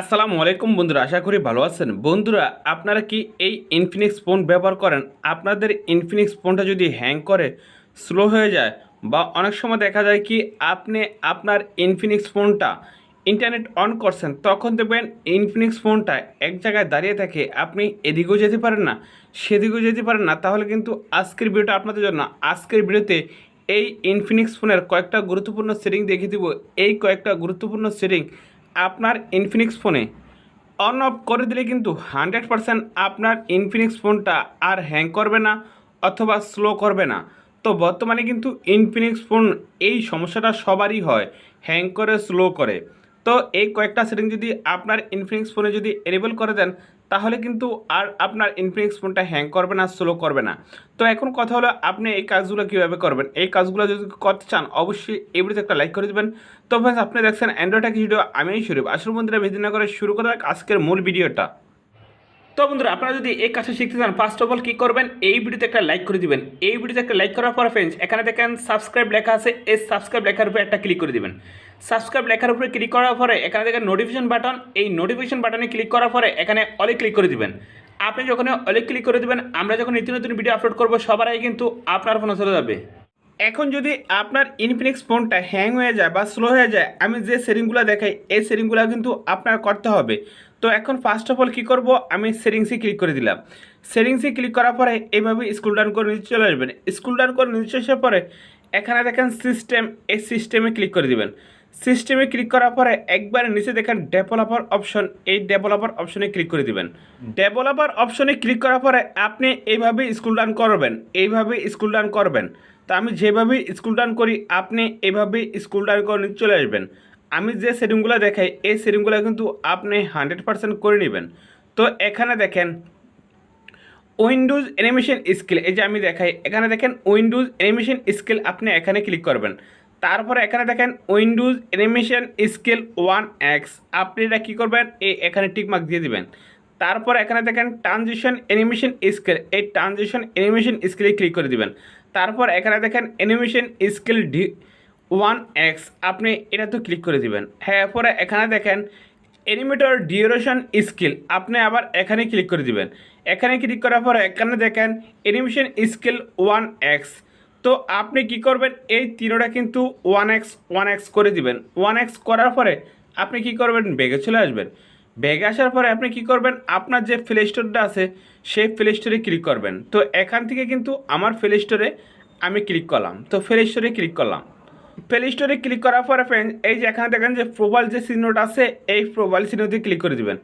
আসসালামু আলাইকুম বন্ধুরা, আশা করি ভালো আছেন। বন্ধুরা, আপনারা কি এই ইনফিনিক্স ফোন ব্যবহার করেন? আপনাদের ইনফিনিক্স ফোনটা যদি হ্যাং করে স্লো হয়ে যায়, বা অনেক সময় দেখা যায় কি আপনি আপনার ইনফিনিক্স ফোনটা ইন্টারনেট অন করছেন, তখন দেখবেন ইনফিনিক্স ফোনটা এক জায়গায় দাঁড়িয়ে থাকে, আপনি এদিকেও যেতে পারেন না, সেদিকেও যেতে পারেন না। তাহলে কিন্তু আজকের ভিডিওটা আপনাদের জন্য, আজকের ভিডিওতে এই ইনফিনিক্স ফোনের কয়েকটা গুরুত্বপূর্ণ সেটিং দেখিয়ে দিব। এই কয়েকটা গুরুত্বপূর্ণ সেটিং আপনার ইনফিনিক্স ফোনে অন অফ করে দিলে কিন্তু হান্ড্রেড পারসেন্ট আপনার ইনফিনিক্স ফোনটা আর হ্যাং করবে না অথবা স্লো করবে না। তো বর্তমানে কিন্তু ইনফিনিক্স ফোন এই সমস্যাটা সবারই হয়। হ্যাং করে স্লো করে। তো এই কয়েকটা সেটিং যদি আপনার ইনফিনিক্স ফোনে যদি এনেবল করে দেন, তাহলে কিন্তু আর আপনার ইনফিনিক্স ফোনটা হ্যাং করবে না স্লো করবে না। তো এখন কথা হলো, আপনি এই কাজগুলো কীভাবে করবেন? এই কাজগুলো যদি করতে চান, অবশ্যই এই ভিডিওতে একটা লাইক করে দেবেন। তো ফ্রেন্স আপনি দেখছেন অ্যান্ড্রয়েড এক ভিডিও আমি শুরু আসল বন্ধুরা বেশি না করে শুরু করা আজকের মূল ভিডিওটা তো বন্ধুরা, আপনারা যদি এই কাজটা শিখতে চান ফার্স্ট অফ অল কী করবেন? এই ভিডিওতে একটা লাইক করে দিবেন। এই ভিডিওতে একটা লাইক করার পর ফ্রেন্ডস এখানে দেখেন সাবস্ক্রাইব লেখা আছে। এই সাবস্ক্রাইব লেখার উপরে একটা ক্লিক করে দিবেন। সাবস্ক্রাইব লেখার উপরে ক্লিক করার পরে এখানে দেখেন নোটিফিকেশন বাটন এই নোটিফিকেশন বাটনে ক্লিক করার পরে এখানে অলে ক্লিক করে দিবেন। আপনি যখন অলে ক্লিক করে দিবেন, আমরা যখন নিত্য নতুন ভিডিও আপলোড করব, সবার আগে কিন্তু আপনার ফোনে চলে যাবে। এখন যদি আপনার ইনফিনিক্স ফোনটা হ্যাং হয়ে যায় বা স্লো হয়ে যায় আমি যে সেটিংগুলো দেখাই এই সেটিংগুলো কিন্তু আপনার করতে হবে। তো এখন ফার্স্ট অফ অল কী করব? আমি সেটিংসে ক্লিক করে দিলাম। সেটিংসে ক্লিক করার পরে এইভাবে স্কুল ডাউন করে নিচে চলে আসবেন। স্কুল ডাউন করে নিচে আসার পরে এখানে দেখেন সিস্টেম এই সিস্টেমে ক্লিক করে দিবেন। সিস্টেমে ক্লিক করার পরে একবার নিচে দেখেন ডেভেলপার অপশন এই ডেভেলপার অপশনে ক্লিক করে দিবেন। ডেভেলপার অপশনে ক্লিক করার পরে আপনি এইভাবে স্কুল ডাউন করবেন এইভাবে স্কুল ডাউন করবেন। তো আমি যেভাবে স্কুল ডাউন করি, আপনি এইভাবে স্কুল ডাউন করে চলে আসবেন। আমি যে সেটিংগুলো দেখাই, এই সেটিংগুলো কিন্তু আপনি হান্ড্রেড পার্সেন্ট করে নেবেন। তো এখানে দেখেন উইন্ডোজ অ্যানিমেশন স্কিল এই যে আমি দেখাই, এখানে দেখেন উইন্ডোজ অ্যানিমেশন স্কিল আপনি এখানে ক্লিক করবেন। তারপরে এখানে দেখেন windows animation scale one X আপনি এটা কী করবেন এই এখানে টিকমার্ক দিয়ে দিবেন। তারপর এখানে দেখেন ট্রানজিশন অ্যানিমেশন স্কেল এই ট্রানজিশন অ্যানিমেশন স্কেলে ক্লিক করে দিবেন। তারপর এখানে দেখেন animation scale D one X আপনি এটা তো ক্লিক করে দিবেন। হ্যাঁ পরে এখানে দেখেন অ্যানিমেটর ডিউরেশন স্কিল আপনি আবার এখানে ক্লিক করে দিবেন। এখানে ক্লিক করার পরে এখানে দেখেন অ্যানিমেশন স্কিল ওয়ান এক্স তো আপনি কি করবেন? এই তিনোটা কিন্তু ওয়ান এক্স ওয়ান এক্স করে দিবেন। ওয়ান এক্স করার পরে আপনি কি করবেন? বেগে চলে আসবেন। ব্যাগে আসার পরে আপনি কি করবেন? আপনার যে প্লে স্টোরটা আছে, সেই প্লে স্টোরে ক্লিক করবেন। তো এখান থেকে কিন্তু আমার প্লে স্টোরে আমি ক্লিক করলাম। তো প্লে স্টোরে ক্লিক করলাম। প্লে স্টোরে ক্লিক করার পরে ফ্রেন্ড এই যে এখানে দেখেন যে প্রোফাইল যে চিহ্নটা আছে, এই প্রোফাইল চিহ্নতে ক্লিক করে দিবেন।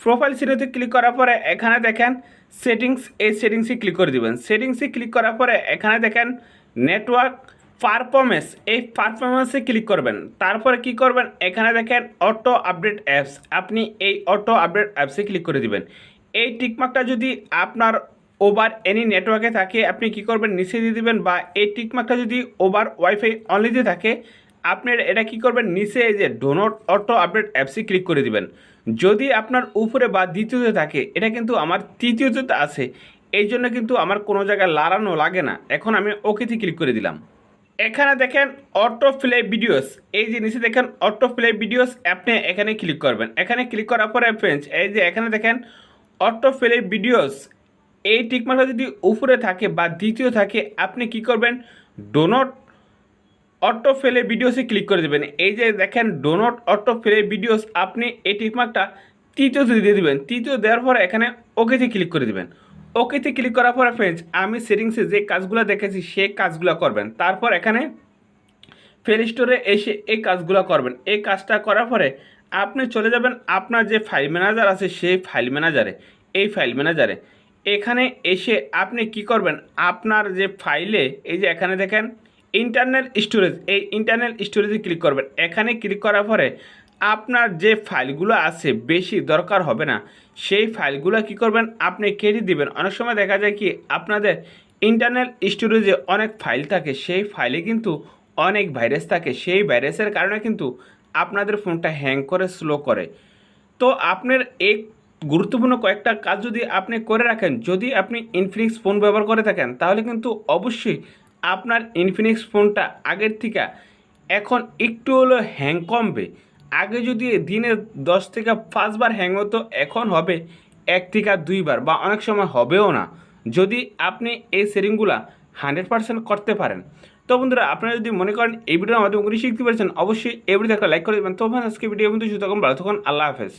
প্রোফাইল চিহ্নতে ক্লিক করার পরে এখানে দেখেন সেটিংস এই সেটিংসে ক্লিক করে দিবেন। সেটিংসে ক্লিক করার পরে এখানে দেখেন নেটওয়ার্ক পারফরমেন্স এই পারফরমেন্সে ক্লিক করবেন। তারপরে কি করবেন? এখানে দেখেন অটো আপডেট অ্যাপস আপনি এই অটো আপডেট অ্যাপসে ক্লিক করে দিবেন। এই টিকমার্কটা যদি আপনার ওভার এনি নেটওয়ার্কে থাকে, আপনি কি করবেন? নিচে দিয়ে দিবেন বা এই টিকমার্কটা যদি ওভার ওয়াইফাই অনলিতে থাকে আপনি এটা কি করবেন? নিচে এই যে ডোনট অটো আপডেট অ্যাপসে ক্লিক করে দিবেন। যদি আপনার উপরে বা দ্বিতীয়তে থাকে, এটা কিন্তু আমার তৃতীয়তে আছে। এই জন্য কিন্তু আমার কোনো জায়গায় লাড়ানো লাগে না। এখন আমি ওকেতে ক্লিক করে দিলাম। এখানে দেখেন অটো প্লে ভিডিওস এই যে নিচে দেখেন অটো প্লে ভিডিওস আপনি এখানে ক্লিক করবেন। এখানে ক্লিক করার পরে ফ্রেন্ডস এই যে এখানে দেখেন অটো প্লে ভিডিওস এই টিকমার্কটা যদি উপরে থাকে বা দ্বিতীয় থাকে, আপনি কি করবেন? ডোনট অটো ফেলে ভিডিওসে ক্লিক করে দেবেন। এই যে দেখেন ডোনট অটো ফেলে ভিডিওস আপনি এই টিকমার্কটা তৃতীয়তে দিয়ে দেবেন। তৃতীয় দেওয়ার পরে এখানে ওকেতে ক্লিক করে দেবেন। ওকেতে ক্লিক করার পরে ফ্রেন্ডস আমি সেটিংসে যে কাজগুলো দেখেছি, সেই কাজগুলো করবেন। তারপর এখানে প্লে স্টোরে এসে এই কাজগুলো করবেন। এই কাজটা করার পরে আপনি চলে যাবেন আপনার যে ফাইল ম্যানেজার আছে, সেই ফাইল ম্যানেজারে এই ফাইল ম্যানেজারে এখানে এসে আপনি কি করবেন? আপনার যে ফাইলে এই যে এখানে দেখেন ইন্টারনাল স্টোরেজ এই ইন্টারনাল স্টোরেজে ক্লিক করবেন। এখানে ক্লিক করার পরে আপনার যে ফাইলগুলো আছে বেশি দরকার হবে না। সেই ফাইলগুলো কি করবেন? আপনি কেটে দিবেন। অনেক সময় দেখা যায় কি আপনাদের ইন্টারনাল স্টোরেজে অনেক ফাইল থাকে। সেই ফাইলে কিন্তু অনেক ভাইরাস থাকে। সেই ভাইরাসের কারণে কিন্তু আপনাদের ফোনটা হ্যাং করে স্লো করে। তো আপনার এক গুরুত্বপূর্ণ কয়েকটা কাজ যদি আপনি করে রাখেন, যদি আপনি ইনফিনিক্স ফোন ব্যবহার করে থাকেন, তাহলে কিন্তু অবশ্যই আপনার ইনফিনিক্স ফোনটা আগের থেকে এখন একটু হলেও হ্যাং কমবে। আগে যদি দিনে দশ থেকে পাঁচবার হ্যাং হতো, এখন হবে এক থেকে দুইবার বা অনেক সময় হবেও না। যদি আপনি এই সেটিংগুলা হান্ড্রেড পার্সেন্ট করতে পারেন। তো বন্ধুরা, আপনারা যদি মনে করেন এই ভিডিওর মাধ্যমে শিখতে পারছেন, অবশ্যই এই ভিডিওতে একটা লাইক করে দেবেন। তো আজকে ভিডিও বন্ধু তখন ভালো থাকুন, আল্লাহ হাফেজ।